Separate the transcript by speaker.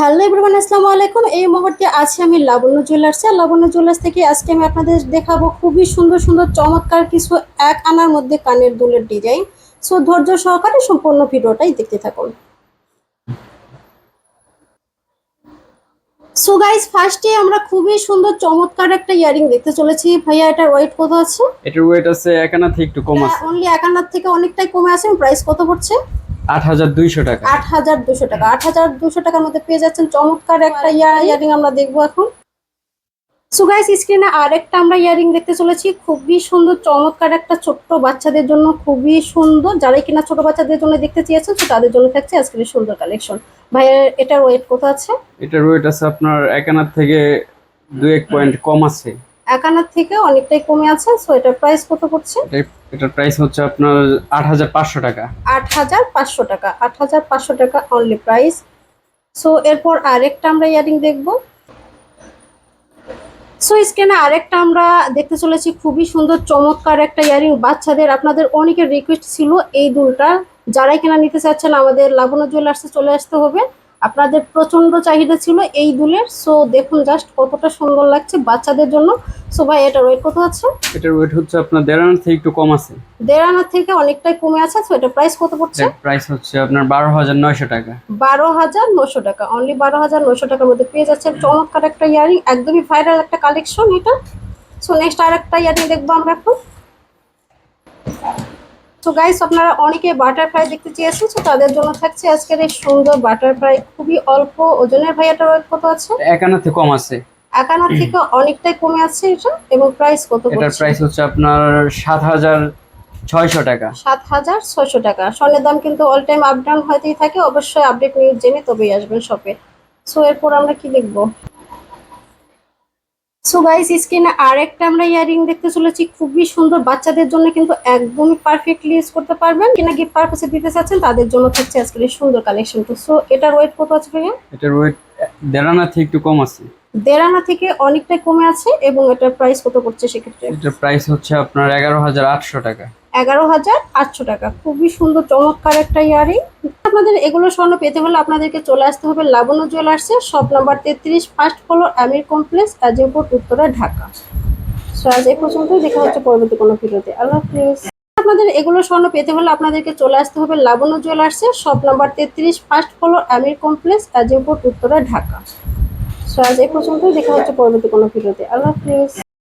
Speaker 1: Hello everyone আসসালামু আলাইকুম। এই মুহূর্তে আছি আমি লাবণ্য জুয়েলার্সে লাবণ্য জুয়েলার্স থেকে আজকে আমি আপনাদের দেখাবো খুবই সুন্দর সুন্দর চমৎকার কিছু এক আনার মধ্যে কানের দুলের ডিজাইন সো ধৈর্য সহকারে সম্পূর্ণ ভিডিওটাই দেখতে থাকুন। সো গাইস ফার্স্টে আমরা খুবই সুন্দর চমৎকার একটা ইয়ারিং দেখতে চলেছি। ভাইয়া এটার ওয়েট কত আছে?
Speaker 2: এটার ওয়েট আছে একানা থেকে একটু কম আছে।
Speaker 1: অনলি এক আনার থেকে অনেকটাই কমে আছে। প্রাইস কত পড়ছে?
Speaker 2: আট হাজার দুইশো টাকা।
Speaker 1: আট হাজার দুশো টাকা। আট হাজার দুশো টাকার মধ্যে পেয়ে যাচ্ছেন চমৎকার একটা ইয়ারিং। আমরা দেখব এখন। সো গাইস স্ক্রিনে আরেকটা আমরা ইয়ারিং দেখতে চলেছি। খুবই সুন্দর চমৎকার একটা ছোট্ট বাচ্চাদের জন্য খুবই সুন্দর। যারাই কিনা ছোট বাচ্চাদের জন্য দেখতে চেয়েছেন তো তাদের জন্য থাকছে আজকের সুন্দর কালেকশন ভাইয়ের এটার ওয়েট কত আছে?
Speaker 2: এটার ওয়েট আছে আপনার একানার থেকে দুই এক পয়েন্ট কম আছে।
Speaker 1: এক আনার থেকে অনেকটাই কমে আছে সো এটার প্রাইস কত পড়ছে?
Speaker 2: এটার- প্রাইস হচ্ছে আপনার আট হাজার পাঁচশো টাকা।
Speaker 1: আট হাজার পাঁচশো টাকা আট হাজার পাঁচশো টাকা অনলি প্রাইস সো এরপর আরেকটা আমরা ইয়ারিং দেখব। সো স্ক্রিনে আরেকটা আমরা দেখতে চলেছি খুবই সুন্দর চমৎকার একটা ইয়ারিং। বাচ্চাদের আপনাদের অনেকের রিকোয়েস্ট ছিল এই দুলটা। যারাই কিনা নিতে চাচ্ছেন আমাদের লাবণ্য জুয়েলার্সে চলে আসতে হবে। আপনাদের প্রচণ্ড চাহিদা ছিল এই দুলের। সো দেখুন জাস্ট কতটা সুন্দর লাগছে বাচ্চাদের জন্য। সো ভাই এটার ওয়েট কত আছে?
Speaker 2: এটার ওয়েট হচ্ছে আপনার দেড় আনার থেকে একটু কম আছে।
Speaker 1: দেড় আনার থেকে অনেকটাই কমে আছে সো এটা প্রাইস কত পড়ছে?
Speaker 2: প্রাইস হচ্ছে আপনার বারো হাজার নয়শো টাকা।
Speaker 1: বারো হাজার নশো টাকা। অনলি বারো হাজার নশো টাকার মধ্যে পেয়ে যাচ্ছেন। চমৎকার একটা ইয়ারিং একদমই ভাইরাল একটা কালেকশন এটা। সো নেক্সট আর একটা ইয়ারিং দেখব আমরা এখন। তো গাইস আপনারা অনেকে বাটারফ্লাই দেখতে চেয়েছেন তো তাদের জন্য থাকছে আজকের এই সুন্দর বাটারফ্লাই খুবই অল্প ওজনের ভাইয়াটার ওয়েট কত আছে?
Speaker 2: একানা থেকে কম আছে।
Speaker 1: একানা থেকে অনেকটাই কমে আছে এটা এবং প্রাইস কত
Speaker 2: এটার প্রাইস হচ্ছে আপনার সাত হাজার ছয়শো টাকা।
Speaker 1: সাত হাজার ছয়শো টাকা। স্বর্ণের দাম কিন্তু অল টাইম আপ ডাউন হতেই থাকে অবশ্যই আপডেট নিউজ জেনে তবেই আসবেন শপে সো এরপর আমরা কি দেখব? সো গাইস স্ক্রিনে আরেকটা আমরা ইয়ারিং দেখতে চলেছি। খুবই সুন্দর বাচ্চাদের জন্য কিন্তু একদমই পারফেক্টলি ইউজ করতে পারবেন। কিনা গিফট পারপাসে দিতে চাচ্ছেন তাদের জন্য থাকছে আজকের সুন্দর কালেকশনটা সো এটার ওয়েট কত আছে ভাইয়া?
Speaker 2: এটার ওয়েট দেড় থেকে একটু কম আছে।
Speaker 1: দেড় আনা থেকে অনেকটাই কমে আছে এবং এটার প্রাইস কত পড়ছে সেক্ষেত্রে?
Speaker 2: এটার প্রাইস হচ্ছে আপনার এগারো হাজার আটশো টাকা।
Speaker 1: এগারো হাজার আটশো টাকা। খুবই সুন্দর চমৎকার একটা ইয়ারিং। আপনাদের এগুলো স্বর্ণ পেতে হলে আপনাদেরকে চলে আসতে হবে লাবণ্য জুয়েলার্সে। শপ নাম্বার তেত্রিশ first floor Amir complex Azimpur Uttara Dhaka. So আজ এই পর্যন্ত দেখা হচ্ছে পরবর্তী কোনো ভিডিওতে। আল্লাহ হাফিজ। আপনাদের এগুলো স্বর্ণ পেতে হলে আপনাদেরকে চলে আসতে হবে লাবণ্য জুয়েলার্সে। শপ নাম্বার তেত্রিশ first floor Amir complex Azimpur Uttara Dhaka. আজ এ পর্যন্তই। দেখা হচ্ছে পরবর্তী কোনো ভিডিওতে। আল্লাহ হাফিজ।